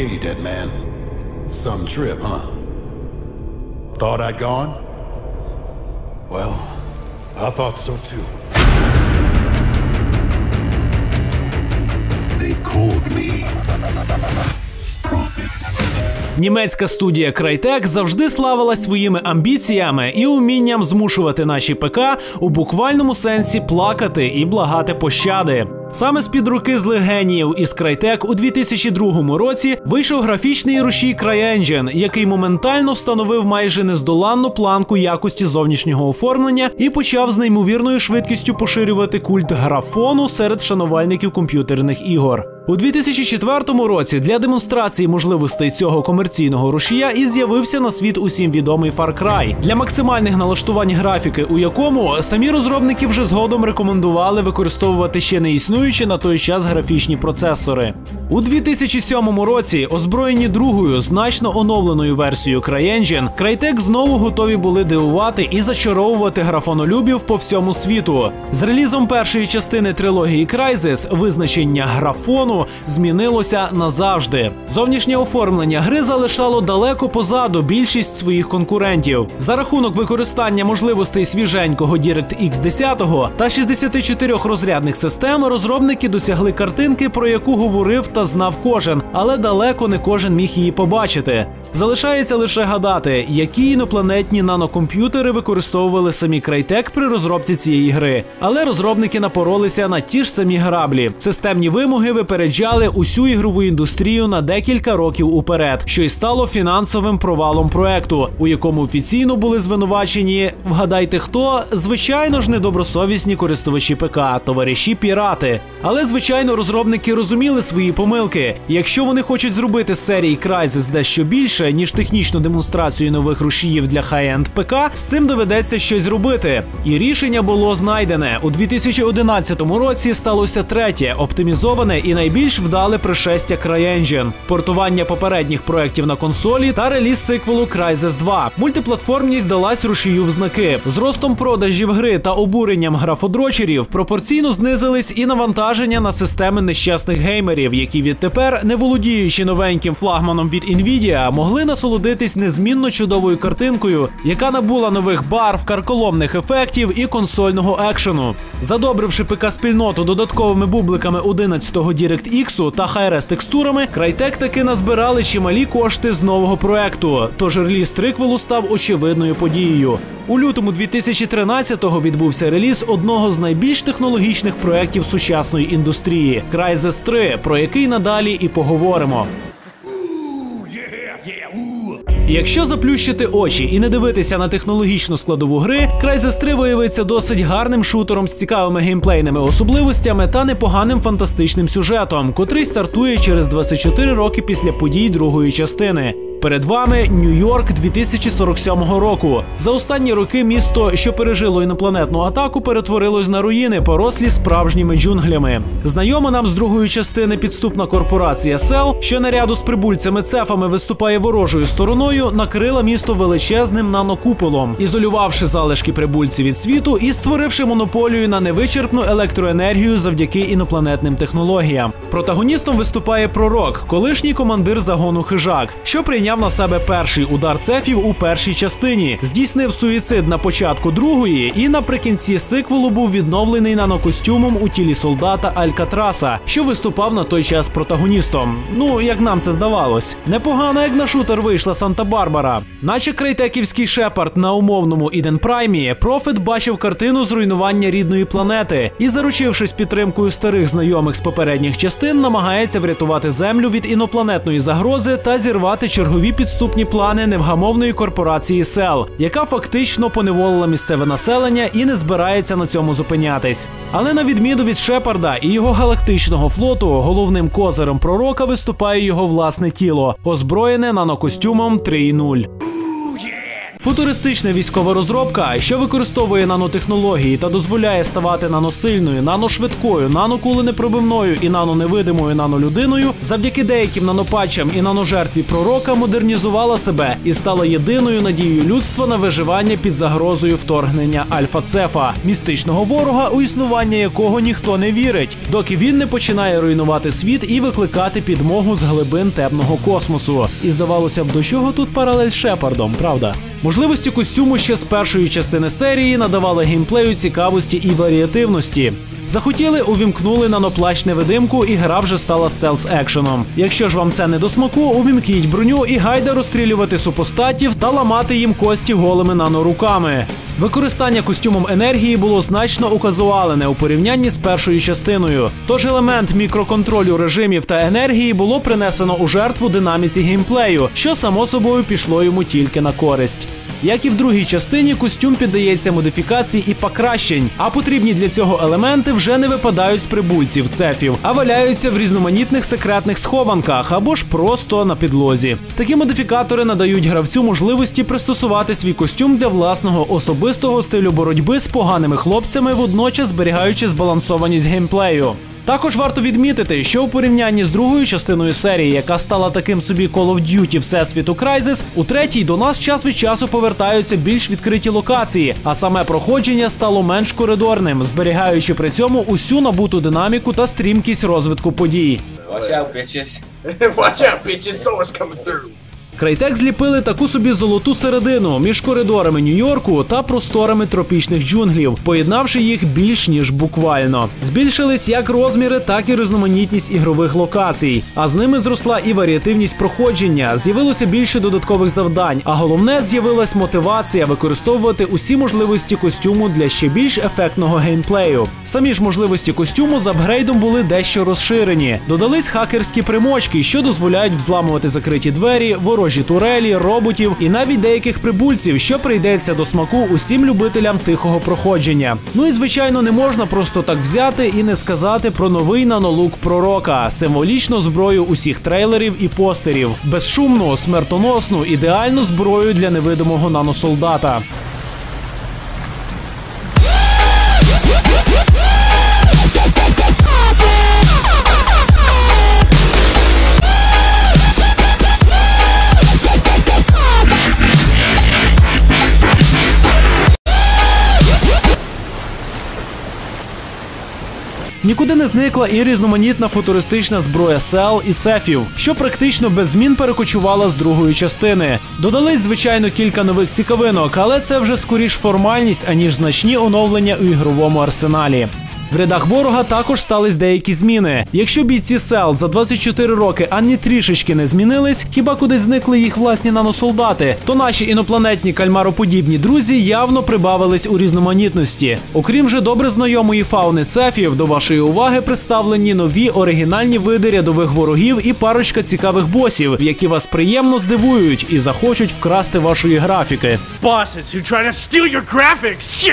Hey, dead man. Some trip, huh? Thought I'd gone? Well, I thought so too. They called me Німецька студія Crytek завжди славилась своїми амбіціями і умінням змушувати наші ПК у буквальному сенсі плакати і благати пощади. Саме з під руки злих геніїв із Crytek у 2002 році вийшов графічний рушій CryEngine, який моментально встановив майже нездоланну планку якості зовнішнього оформлення і почав з неймовірною швидкістю поширювати культ графону серед шанувальників комп'ютерних ігор. У 2004 році для демонстрації можливостей цього комерційного рушія і з'явився на світ усім відомий Far Cry, для максимальних налаштувань графіки, у якому самі розробники вже згодом рекомендували використовувати ще не існуючі на той час графічні процесори. У 2007 році, озброєні другою значно оновленою версією CryEngine, Crytek знову готові були дивувати і зачаровувати графонолюбів по всьому світу. З релізом першої частини трилогії Crysis визначення графону змінилося назавжди. Зовнішнє оформлення гри залишало далеко позаду більшість своїх конкурентів. За рахунок використання можливостей свіженького DirectX 10 та 64 розрядних систем розробники досягли картинки, про яку говорив та знав кожен, але далеко не кожен міг її побачити. Залишається лише гадати, які інопланетні нанокомп'ютери використовували самі Crytek при розробці цієї гри. Але розробники напоролися на ті ж самі граблі. Системні вимоги випереджали усю ігрову індустрію на декілька років уперед, що й стало фінансовим провалом проекту, у якому офіційно були звинувачені. Вгадайте, хто звичайно ж недобросовісні користувачі ПК, товариші пірати. Але звичайно, розробники розуміли свої помилки. Якщо вони хочуть зробити серії Crysis дещо більше ніж технічну демонстрацію нових рушіїв для хай-енд ПК, з цим доведеться щось робити. І рішення було знайдене у 2011 році. Сталося третє оптимізоване і найбільш вдале пришестя CryEngine, портування попередніх проєктів на консолі та реліз сиквелу Crysis 2. Мультиплатформність далась рушію в знаки. Ростом продажів гри та обуренням графодрочерів пропорційно знизились і навантаження на системи нещасних геймерів, які відтепер, не володіючи новеньким флагманом від Nvidia, могли насолодитись незмінно чудовою картинкою, яка набула нових барв, карколомних ефектів і консольного екшену. Задобривши ПК спільноту додатковими бубликами 11-го DirectX та Hi-Res текстурами, Crytek таки назбирали чималі кошти з нового проекту. Тож реліз триквелу став очевидною подією. У лютому 2013-го відбувся реліз одного з найбільш технологічних проєктів сучасної індустрії Crysis 3, про який надалі і поговоримо. Якщо заплющити очі і не дивитися на технологічну складову гри, Crysis 3 виявиться досить гарним шутером з цікавими геймплейними особливостями та непоганим фантастичним сюжетом, котрий стартує через 24 роки після подій другої частини. Перед вами Нью-Йорк 2047 року. За останні роки місто, що пережило інопланетну атаку, перетворилось на руїни, порослі справжніми джунглями. Знайома нам з другої частини підступна корпорація Сел, що наряду з прибульцями цефами виступає ворожою стороною, накрила місто величезним нанокуполом, ізолювавши залишки прибульців від світу і створивши монополію на невичерпну електроенергію завдяки інопланетним технологіям. Протагоністом виступає пророк, колишній командир загону хижак, що прийняв на себе перший удар цефів у першій частині, здійснив суїцид на початку другої, і наприкінці сиквелу був відновлений нанокостюмом у тілі солдата Алькатраса, що виступав на той час протагоністом. Ну як нам це здавалось, непогано, як на шутер вийшла Санта-Барбара. Наче крейтеківський шепард на умовному Іден Праймі, профет бачив картину зруйнування рідної планети і, заручившись підтримкою старих знайомих з попередніх частин, намагається врятувати землю від інопланетної загрози та зірвати чергові підступні плани невгамовної корпорації Сел, яка фактично поневолила місцеве населення і не збирається на цьому зупинятись. Але на відміну від Шепарда і його галактичного флоту, головним козирем пророка виступає його власне тіло, озброєне нанокостюмом 3.0. Футуристична військова розробка, що використовує нанотехнології та дозволяє ставати наносильною, наношвидкою, нанокуленепробивною і наноневидимою нанолюдиною, завдяки деяким нанопатчам і наножертві пророка модернізувала себе і стала єдиною надією людства на виживання під загрозою вторгнення Альфа-Цефа, містичного ворога, у існування якого ніхто не вірить, доки він не починає руйнувати світ і викликати підмогу з глибин темного космосу. І здавалося б, до чого тут паралель Шепардом, правда? Можливості костюму ще з першої частини серії надавали геймплею цікавості і варіативності. Захотіли, увімкнули наноплащ невидимку, і гра вже стала стелс екшеном. Якщо ж вам це не до смаку, увімкніть броню і гайда розстрілювати супостатів та ламати їм кості голими наноруками. Використання костюмом енергії було значно указуалене у порівнянні з першою частиною. Тож елемент мікроконтролю режимів та енергії було принесено у жертву динаміці геймплею, що само собою пішло йому тільки на користь. Як і в другій частині, костюм піддається модифікації і покращень, а потрібні для цього елементи вже не випадають з прибульців цефів, а валяються в різноманітних секретних схованках або ж просто на підлозі. Такі модифікатори надають гравцю можливості пристосувати свій костюм для власного особистого стилю боротьби з поганими хлопцями, водночас зберігаючи збалансованість геймплею. Також варто відмітити, що у порівнянні з другою частиною серії, яка стала таким собі Call of Duty Всесвіту Crysis, у третій до нас час від часу повертаються більш відкриті локації, а саме проходження стало менш коридорним, зберігаючи при цьому усю набуту динаміку та стрімкість розвитку подій. Watch out, bitches. Watch out, bitches, someone's coming through. Крайтек зліпили таку собі золоту середину між коридорами Нью-Йорку та просторами тропічних джунглів, поєднавши їх більш ніж буквально. Збільшились як розміри, так і різноманітність ігрових локацій. А з ними зросла і варіативність проходження. З'явилося більше додаткових завдань. А головне з'явилась мотивація використовувати усі можливості костюму для ще більш ефектного геймплею. Самі ж можливості костюму з апгрейдом були дещо розширені. Додались хакерські примочки, що дозволяють взламувати закриті двері, ворожі турелі, роботів і навіть деяких прибульців, що прийдеться до смаку усім любителям тихого проходження. Ну і звичайно, не можна просто так взяти і не сказати про новий нанолук пророка, символічну зброю усіх трейлерів і постерів, безшумну, смертоносну, ідеальну зброю для невидимого наносолдата. Нікуди не зникла і різноманітна футуристична зброя сел і цефів, що практично без змін перекочувала з другої частини. Додались, звичайно, кілька нових цікавинок, але це вже скоріш формальність, аніж значні оновлення у ігровому арсеналі. В рядах ворога також стались деякі зміни. Якщо бійці сел за 24 роки ані трішечки не змінились, хіба кудись зникли їх власні наносолдати, то наші інопланетні кальмароподібні друзі явно прибавились у різноманітності. Окрім же добре знайомої фауни цефів, до вашої уваги представлені нові оригінальні види рядових ворогів і парочка цікавих босів, які вас приємно здивують і захочуть вкрасти вашої графіки. Bosses who try to steal your graphics.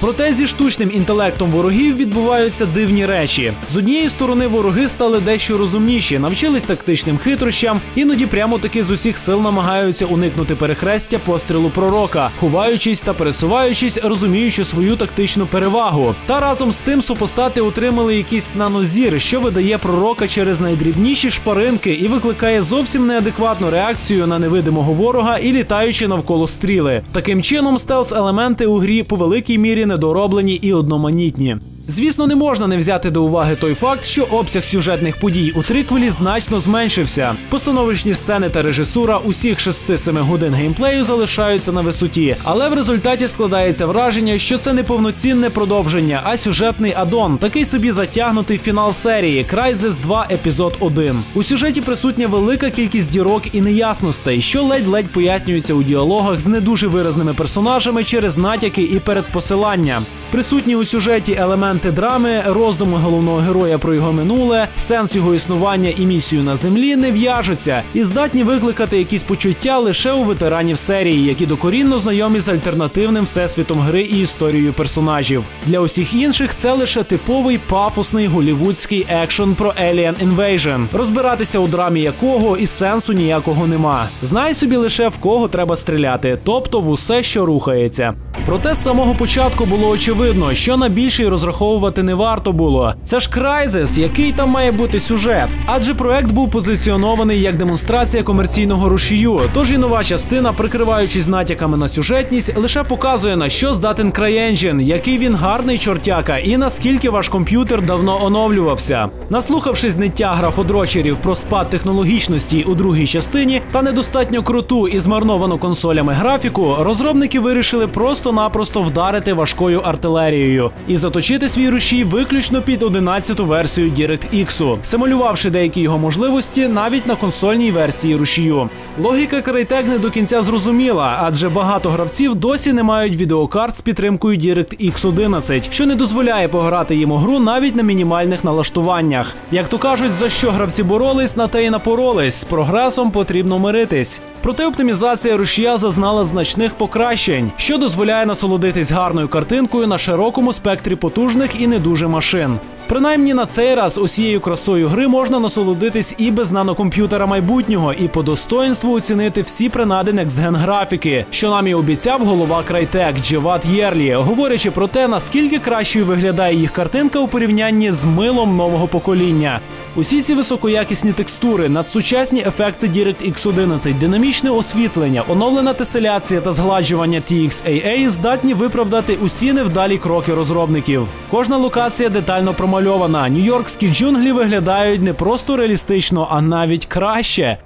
Проте зі штучним інтелектом ворогів відбуваються дивні речі. З однієї сторони, вороги стали дещо розумніші, навчились тактичним хитрощам, іноді прямо таки з усіх сил намагаються уникнути перехрестя пострілу пророка, ховаючись та пересуваючись, розуміючи свою тактичну перевагу. Та разом з тим супостати отримали якийсь нанозір, що видає пророка через найдрібніші шпаринки і викликає зовсім неадекватну реакцію на невидимого ворога і літаючи навколо стріли. Таким чином, стелс-елементи у грі по великій мірі недороблені і одноманітні. Звісно, не можна не взяти до уваги той факт, що обсяг сюжетних подій у триквелі значно зменшився. Постановочні сцени та режисура усіх 6-7 годин геймплею залишаються на висоті, але в результаті складається враження, що це не повноцінне продовження, а сюжетний адон, такий собі затягнутий фінал серії Crysis 2 епізод 1. У сюжеті присутня велика кількість дірок і неясностей, що ледь-ледь пояснюються у діалогах з не дуже виразними персонажами через натяки і передпосилання. Присутні у сюжеті елементи елементи драми, роздуми головного героя про його минуле, сенс його існування і місію на землі не в'яжуться і здатні викликати якісь почуття лише у ветеранів серії, які докорінно знайомі з альтернативним всесвітом гри і історією персонажів. Для усіх інших це лише типовий пафосний голівудський екшон про Alien Invasion, розбиратися у драмі якого і сенсу ніякого нема. Знай собі лише в кого треба стріляти, тобто в усе, що рухається. Проте з самого початку було очевидно, що на більше й розраховувати не варто було. Це ж Crysis, який там має бути сюжет. Адже проект був позиціонований як демонстрація комерційного рушію. Тож і нова частина, прикриваючись натяками на сюжетність, лише показує на що здатен CryEngine, який він гарний чортяка, і наскільки ваш комп'ютер давно оновлювався. Наслухавшись ниття графодрочерів про спад технологічності у другій частині та недостатньо круту і змарновану консолями графіку, розробники вирішили просто-напросто вдарити важкою артилерією і заточити свій рушій виключно під 11-ту версію DirectX, симулювавши деякі його можливості навіть на консольній версії рушію. Логіка Crytek не до кінця зрозуміла, адже багато гравців досі не мають відеокарт з підтримкою DirectX 11, що не дозволяє пограти їм у гру навіть на мінімальних налаштуваннях. Як то кажуть, за що гравці боролись, на те й напоролись. З прогресом потрібно миритись. Проте оптимізація рушія зазнала значних покращень, що дозволяє насолодитись гарною картинкою на широкому спектрі потужних і не дуже машин. Принаймні на цей раз усією красою гри можна насолодитись і без нанокомп'ютера майбутнього, і по достоинству оцінити всі принади Next-Gen графіки, що нам і обіцяв голова Crytek Джеват Єрлі, говорячи про те, наскільки кращою виглядає їх картинка у порівнянні з милом нового покоління. Усі ці високоякісні текстури, надсучасні ефекти DirectX 11, динамічне освітлення, оновлена теселяція та згладжування TXAA здатні виправдати усі невдалі кроки розробників. Кожна локація детально промальована. Нью-Йоркські джунглі виглядають не просто реалістично, а навіть краще.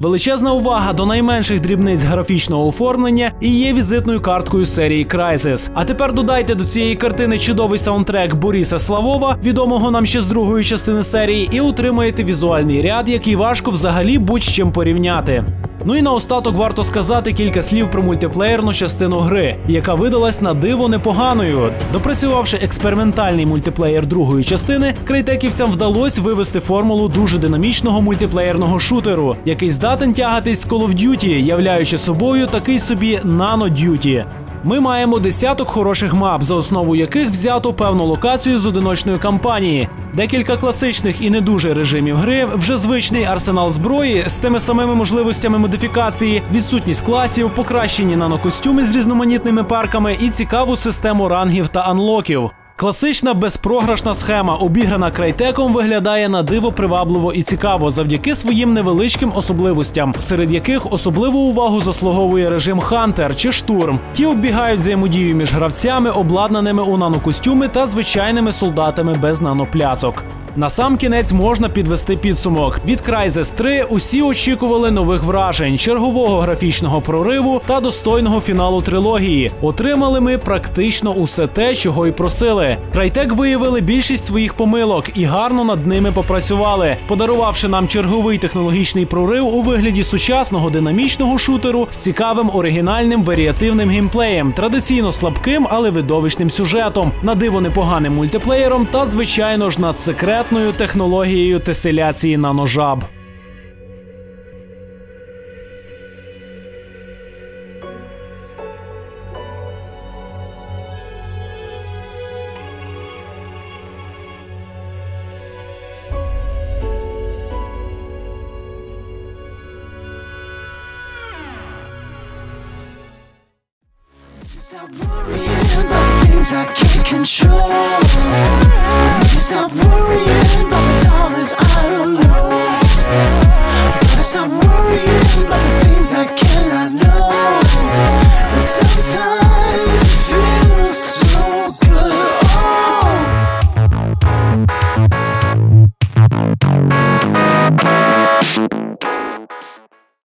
Величезна увага до найменших дрібниць графічного оформлення і є візитною карткою серії Crysis. А тепер додайте до цієї картини чудовий саундтрек Бориса Славова, відомого нам ще з другої частини серії, і отримаєте візуальний ряд, який важко взагалі будь-чим порівняти. Ну і наостаток варто сказати кілька слів про мультиплеєрну частину гри, яка видалась на диво непоганою. Допрацювавши експериментальний мультиплеєр другої частини, крейтеківцям вдалося вивести формулу дуже динамічного мультиплеєрного шутеру, який здатен тягатись з Call of Duty, являючи собою такий собі Duty. Ми маємо десяток хороших мап, за основу яких взято певну локацію з одиночної кампанії, декілька класичних і не дуже режимів гри, вже звичний арсенал зброї з тими самими можливостями модифікації, відсутність класів, покращені нанокостюми з різноманітними парками і цікаву систему рангів та анлоків. Класична безпрограшна схема, обіграна крайтеком, виглядає на диво привабливо і цікаво завдяки своїм невеличким особливостям, серед яких особливу увагу заслуговує режим Хантер чи штурм. Ті оббігають взаємодію між гравцями, обладнаними у нанокостюми та звичайними солдатами без нанопляцок. На сам кінець можна підвести підсумок. Від Crysis 3 усі очікували нових вражень, чергового графічного прориву та достойного фіналу трилогії. Отримали ми практично усе те, чого й просили. Крайтек виявили більшість своїх помилок і гарно над ними попрацювали, подарувавши нам черговий технологічний прорив у вигляді сучасного динамічного шутеру з цікавим оригінальним варіативним геймплеєм, традиційно слабким, але видовищним сюжетом, на диво непоганим мультиплеєром та, звичайно ж, апаратною технологією теселяції наножаб. Stop worrying things I can't control. Maybe stop worrying about the dollars I don't know. Gotta stop worrying about the things I cannot know. But sometimes it feels so